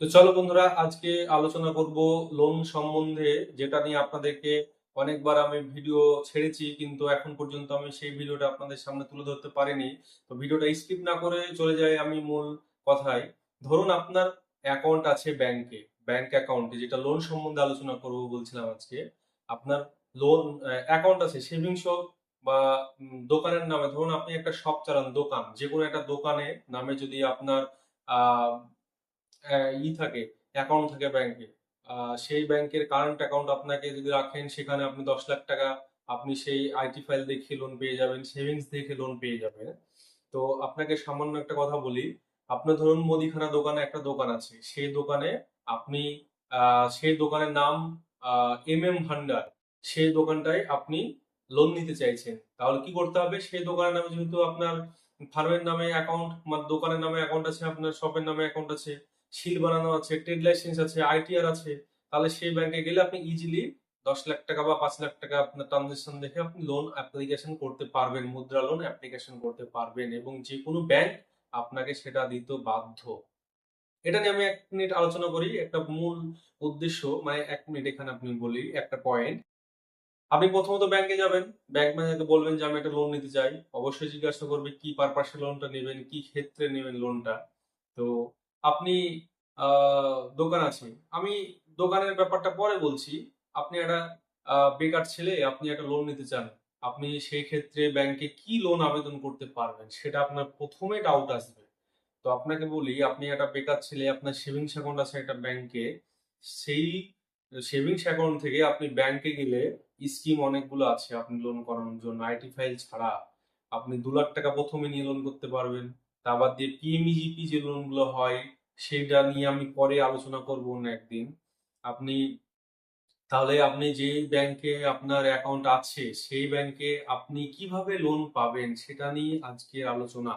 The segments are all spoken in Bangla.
তো চলো বন্ধুরা, আজকে আলোচনা করব লোন সম্বন্ধে, যেটা নিয়ে আপনাদেরকে অনেকবার আমি ভিডিও ছেড়েছি, কিন্তু এখন পর্যন্ত আমি সেই ভিডিওটা আপনাদের সামনে তুলে ধরতে পারিনি। তো ভিডিওটা স্কিপ না করে চলে যাই আমি মূল কথায়। ধরুন আপনার অ্যাকাউন্ট আছে ব্যাংকে ব্যাংক অ্যাকাউন্টে যেটা লোন সম্বন্ধে আলোচনা করব বলছিলাম আজকে। আপনার লোন অ্যাকাউন্ট আছে সেভিংস বা দোকানের নামে, ধরুন আপনি একটা শপ চালান, দোকান যে কোনো একটা দোকানে, নামে যদি আপনার ই থাকে অ্যাকাউন্ট থাকে ব্যাংকে সেই ব্যাংকের কারেন্ট অ্যাকাউন্ট আপনাকে যদি রাখেন, সেখানে আপনি দশ লাখ টাকা আপনি সেই আইটি ফাইল দেখে লোন পেয়ে যাবেন সেভিংস দেখে লোন পেয়ে যাবেন। তো আপনাকে সামান্য একটা কথা বলি, আপনার ধরুন মুদিখানা দোকানে একটা দোকান আছে, সেই দোকানে আপনি সেই দোকানের নাম এম এম ভান্ডার সেই দোকানটায় আপনি লোন নিতে চাইছেন। তাহলে কি করতে হবে? সেই দোকানের নামে যেহেতু আপনার ফার্মের নামে অ্যাকাউন্ট দোকানের নামে অ্যাকাউন্ট আছে, আপনার শপের নামে অ্যাকাউন্ট আছে সিল বানানো আছে ট্রেড লাইসেন্স আছে আইটিআর আছে, তাহলে সেই ব্যাংকে গেলে আপনি ইজিলি দশ লাখ টাকা বা পাঁচ লাখ টাকা আপনার ট্রানজেকশন দেখে আপনি লোন অ্যাপ্লিকেশন করতে পারবেন, মুদ্রা লোন অ্যাপ্লিকেশন করতে পারবেন এবং যে কোনো ব্যাংক আপনাকে সেটা দিতে বাধ্য। এটা নিয়ে আমি এক মিনিট আলোচনা করি, একটা মূল উদ্দেশ্য মানে এক মিনিট এখানে আপনি বলি, একটা পয়েন্ট আপনি প্রথমত ব্যাংকে যাবেন ব্যাংক ম্যানেজারকে বলবেন যে, আমি একটা লোন নিতে চাই। অবশ্যই জিজ্ঞাসা করবে, কি পারপাসে লোনটা নেবেন, কি ক্ষেত্রে নেবেন লোনটা তো আপনি দোকান আছে আমি দোকানের ব্যাপারটা পরে বলছি। আপনি একটা বেকার ছেলে, আপনি একটা লোন নিতে চান। আপনি সেই ক্ষেত্রে ব্যাংকে কি লোন আবেদন করতে পারবেন? সেটা আপনার প্রথমে ডাউট আসবে। তো আপনাকে বলি, আপনি একটা বেকার ছেলে, আপনার সেভিংস অ্যাকাউন্ট আছে একটা ব্যাংকে সেই সেভিংস অ্যাকাউন্ট থেকে আপনি ব্যাংকে গেলে স্কিম অনেকগুলো আছে। আপনি লোন করানোর জন্য। আইটি ফাইল ছাড়া আপনি দু লাখ টাকা প্রথমে নিয়ে লোন করতে পারবেন। তা বাদ দিয়ে পিএমইজিপি যে লোনগুলো হয়, সেটা নিয়ে আমি পরে আলোচনা করব অন্য একদিন। আপনি, তাহলে আপনি যে ব্যাংকে আপনার অ্যাকাউন্ট আছে, সেই ব্যাংকে আপনি কীভাবে লোন পাবেন সেটা নিয়ে আজকের আলোচনা।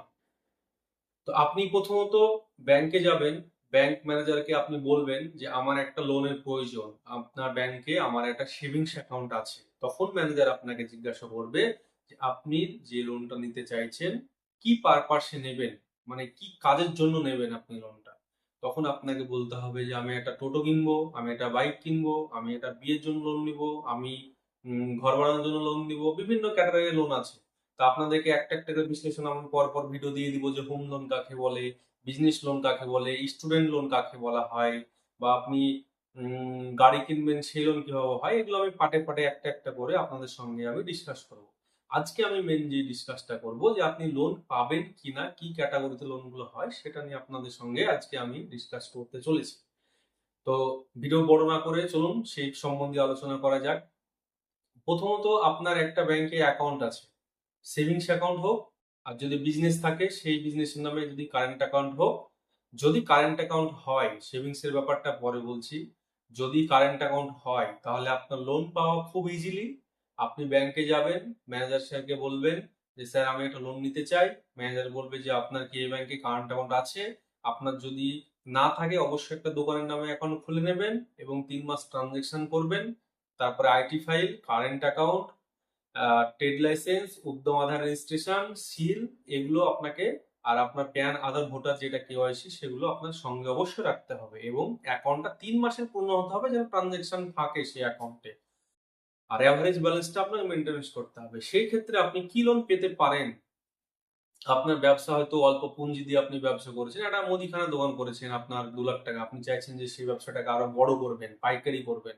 তো আপনি প্রথমত ব্যাংকে যাবেন ব্যাংক ম্যানেজারকে আপনি বলবেন যে, আমার একটা লোনের প্রয়োজন, আপনার ব্যাংকে আমার একটা সেভিংস অ্যাকাউন্ট আছে। তখন ম্যানেজার আপনাকে জিজ্ঞাসা করবে যে, আপনি যে লোনটা নিতে চাইছেন কি পারপাসে নেবেন? মানে কি কাজের জন্য নেবেন আপনি লোনটা তখন আপনাকে বলতে হবে যে, আমি একটা টোটো কিনবো, আমি একটা বাইক কিনবো, আমি একটা বিয়ের জন্য লোন নিব, আমি ঘর বানানোর জন্য লোন নিব, বিভিন্ন ক্যাটাগরির লোন আছে। তা আপনাদেরকে একটা একটা করে বিশ্লেষণ আমি পর পর ভিডিও দিয়ে দিব যে হোম লোন কাকে বলে বিজনেস লোন কাকে বলে স্টুডেন্ট লোন কাকে বলা হয়, বা আপনি গাড়ি কিনবেন, সেই লোন কীভাবে হয়, এগুলো আমি পাটে পাটে একটা একটা করে আপনাদের সঙ্গে আমি ডিসকাস করব। আজকে আমি মেন যে ডিসকাসটা করব যে আপনি লোন পাবেন কিনা, কি ক্যাটাগরিতে লোনগুলো হয়, সেটা নিয়ে আপনাদের সঙ্গে আজকে আমি ডিসকাস করতে চলেছি। তো ভিডিও বড় না করে চলুন, সেই সম্বন্ধে আলোচনা করা যাক। প্রথমত আপনার একটা ব্যাংকে অ্যাকাউন্ট আছে। সেভিংস অ্যাকাউন্ট হোক, আর যদি বিজনেস থাকে, সেই বিজনেসের নামে যদি কারেন্ট অ্যাকাউন্ট হোক, যদি কারেন্ট অ্যাকাউন্ট হয় সেভিংস এর ব্যাপারটা পরে বলছি, যদি কারেন্ট অ্যাকাউন্ট হয়, তাহলে আপনার লোন পাওয়া খুব ইজিলি আপনি ব্যাংকে যাবেন ম্যানেজার স্যারকে বলবেন যে, স্যার, আমি একটা লোন নিতে চাই। ম্যানেজার বলবে যে, আপনার কি এই ব্যাংকে কারেন্ট অ্যাকাউন্ট আছে? আপনার যদি না থাকে, অবশ্যই একটা দোকানের নামে অ্যাকাউন্ট খুলে নেবেন এবং তিন মাস ট্রানজেকশন করবেন। তারপরে IT file current account trade licence Udyam Aadhaar registration seal এগুলো আপনাকে আর আপনার প্যান আধার, ভোটার যেটা কেওয়াইসি সেগুলো আপনার সঙ্গে অবশ্যই রাখতে হবে এবং অ্যাকাউন্টটা তিন মাসের পূর্ণ হতে হবে যেন ট্রানজেকশন থাকে সেই অ্যাকাউন্টে আর অ্যাভারেজ ব্যালেন্সটা আপনাকে মেনটেনেন্স করতে হবে। সেই ক্ষেত্রে আপনি কি লোন পেতে পারেন? আপনার ব্যবসা হয়তো অল্প পুঁজি দিয়ে আপনি ব্যবসা করেছেন, একটা মুদিখানা দোকান করেছেন আপনার দু লাখ টাকা। আপনি চাইছেন যে সেই ব্যবসাটাকে আরও বড় করবেন, পাইকারি করবেন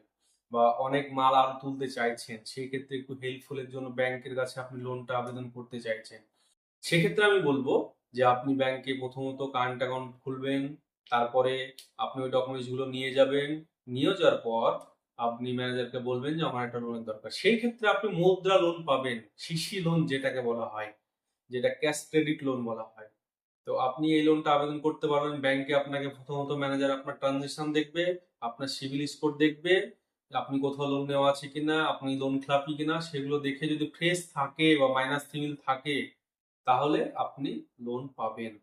বা অনেক মাল আর তুলতে চাইছেন, সেই ক্ষেত্রে একটু হেল্পফুলের জন্য ব্যাংকের কাছে আপনি লোনটা আবেদন করতে চাইছেন। সেক্ষেত্রে আমি বলব যে আপনি ব্যাংকে প্রথমত কারেন্ট অ্যাকাউন্ট খুলবেন, তারপরে আপনি ওই ডকুমেন্টসগুলো নিয়ে যাবেন। নিয়ে যাওয়ার পর আপনি ম্যানেজারকে বলবেন যে, আমার একটা লোনের দরকার। সেই ক্ষেত্রে আপনি মুদ্রা লোন পাবেন সিসি লোন যেটাকে বলা হয়, যেটা ক্যাশ ক্রেডিট লোন বলা হয়। তো আপনি এই লোনটা আবেদন করতে পারবেন ব্যাংকে আপনাকে প্রথমত ম্যানেজার আপনার ট্রানজেকশন দেখবে, আপনার সিভিল স্কোর দেখবে, আপনি কোথাও লোন নেওয়া আছে কিনা, আপনি লোন খেলাপি কিনা, সেগুলো দেখে যদি ফ্রেশ থাকে বা মাইনাস সিভিল থাকে, তাহলে আপনি লোন পাবেন।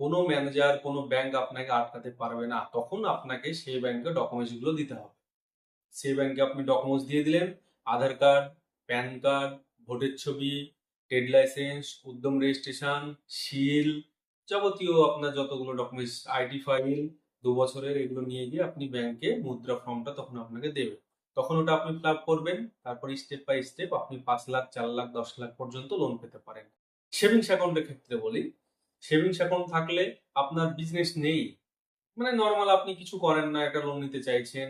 কোনো ম্যানেজার কোনো ব্যাংক আপনাকে আটকাতে পারবে না। তখন আপনাকে সেই ব্যাংকে ডকুমেন্টসগুলো দিতে হবে। সেই ব্যাংকে আপনি ডকুমেন্টস দিয়ে দিলেন, আধার কার্ড প্যান কার্ড ভোটের ছবি trade licence Udyam registration seal যাবতীয় আপনার যতগুলো ডকুমেন্টস আইডি ফাইল দু বছরের এগুলো নিয়ে গিয়ে আপনি ব্যাংকে মুদ্রা ফর্মটা তখন আপনাকে দেবে। তখন ওটা আপনি ফিল করবেন, তারপর স্টেপ বাই স্টেপ আপনি পাঁচ লাখ, চার লাখ, দশ লাখ পর্যন্ত লোন পেতে পারেন। সেভিংস অ্যাকাউন্টের ক্ষেত্রে বলি সেভিংস অ্যাকাউন্ট থাকলে আপনার বিজনেস নেই। মানে নর্মাল আপনি কিছু করেন না, একটা লোন নিতে চাইছেন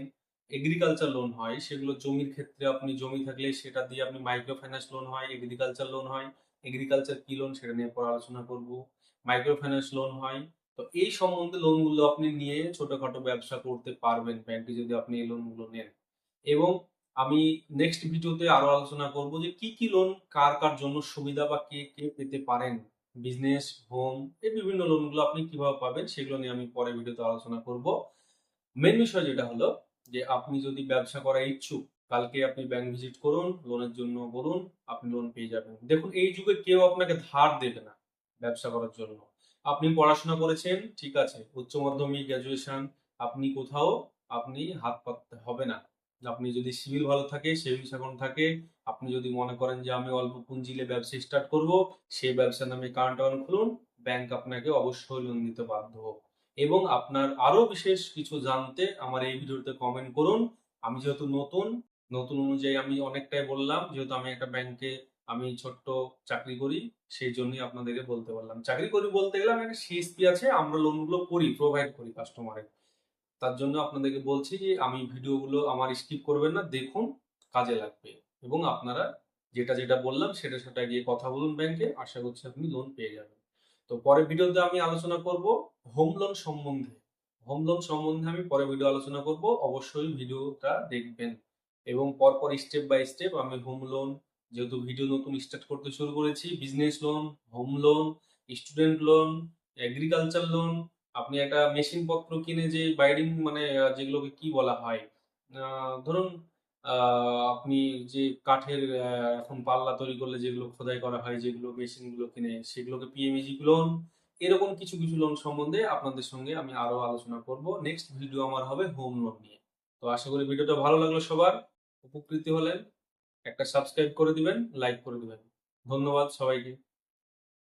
এগ্রিকালচার লোন হয়, সেগুলো জমির ক্ষেত্রে আপনি জমি থাকলে সেটা দিয়ে আপনি মাইক্রো ফাইন্যান্স লোন হয় এগ্রিকালচার লোন হয়। এগ্রিকালচার কি লোন সেটা নিয়ে পরে আলোচনা করব। মাইক্রো ফাইন্যান্স লোন হয়। তো এই সম্বন্ধে লোনগুলো আপনি নিয়ে ছোটখাটো ব্যবসা করতে পারবেন ব্যাংকে যদি আপনি এই লোনগুলো নেন। এবং আমি নেক্সট ভিডিওতে আরও আলোচনা করব যে কি কি লোন কার কার জন্য সুবিধা বা কে কে পেতে পারেন। বিজনেস হোম এই বিভিন্ন লোনগুলো আপনি কীভাবে পাবেন সেগুলো নিয়ে আমি পরে ভিডিওতে আলোচনা করব। মেন বিষয় যেটা হলো যে আপনি যদি ব্যবসা করার ইচ্ছুক, কালকে আপনি ব্যাংক ভিজিট করুন লোনের জন্য বলুন, আপনি লোন পেয়ে যাবেন। দেখুন, এই যুগে কেউ আপনাকে ধার দেবে না ব্যবসা করার জন্য। আপনি পড়াশোনা করেছেন, ঠিক আছে, উচ্চ মাধ্যমিক গ্র্যাজুয়েশন আপনি কোথাও, আপনি হাত পাততে হবে না। আপনি যদি সিভিল ভালো থাকে সেভিংস অ্যাকাউন্ট থাকে, আপনি যদি মনে করেন যে আমি অল্প পুঁজিলে ব্যবসা স্টার্ট করব সেই ব্যবসার নামে কারেন্ট অ্যাকাউন্ট খুলুন ব্যাংক আপনাকে অবশ্যই লোন দিতে বাধ্য এবং আপনার আরও বিশেষ কিছু জানতে আমার এই ভিডিওতে কমেন্ট করুন। আমি যেহেতু নতুন নতুন অনুযায়ী আমি অনেকটাই বললাম, যেহেতু আমি একটা ব্যাংকে আমি ছোট্ট চাকরি করি, সেই জন্যই আপনাদেরকে বলতে পারলাম। চাকরি করি বলতে গেলে আমি একটা সিএসপি আছে, আমরা লোনগুলো করি প্রোভাইড করি কাস্টমারের তার জন্য আপনাদেরকে বলছি যে আমি ভিডিওগুলো আমার স্কিপ করবেন না, দেখুন, কাজে লাগবে। এবং আপনারা যেটা যেটা বললাম, সেটা সেটা গিয়ে কথা বলুন ব্যাংকে আশা করছি আপনি লোন পেয়ে যাবেন। তো পরের ভিডিওতে আমি আলোচনা করব। হোম লোন সম্বন্ধে। হোম লোন সম্বন্ধে আমি পরে ভিডিও আলোচনা করব। অবশ্যই ভিডিওটা দেখবেন। এবং পরপর স্টেপ বাই স্টেপ আমি হোম লোন যেহেতু ভিডিও নতুন স্টার্ট করতে শুরু করেছি business loan home loan student loan agriculture loan আপনি একটা মেশিন পত্র কিনে যে বাইডিং মানে যেগুলোকে কি বলা হয় ধরুন আপনি যে কাঠের এখন পাল্লা তৈরি করলে যেগুলো খোদাই করা হয়, যেগুলো মেশিনগুলো কিনে, সেগুলোকে পিএমইজি লোন এরকম কিছু কিছু লোন সম্বন্ধে আপনাদের সঙ্গে আমি আরও আলোচনা করব। নেক্সট ভিডিও আমার হবে হোম লোন নিয়ে। তো আশা করি ভিডিওটা ভালো লাগল সবার। উপকৃত হলেন। একটা সাবস্ক্রাইব করে দিবেন লাইক করে দিবেন। ধন্যবাদ সবাইকে।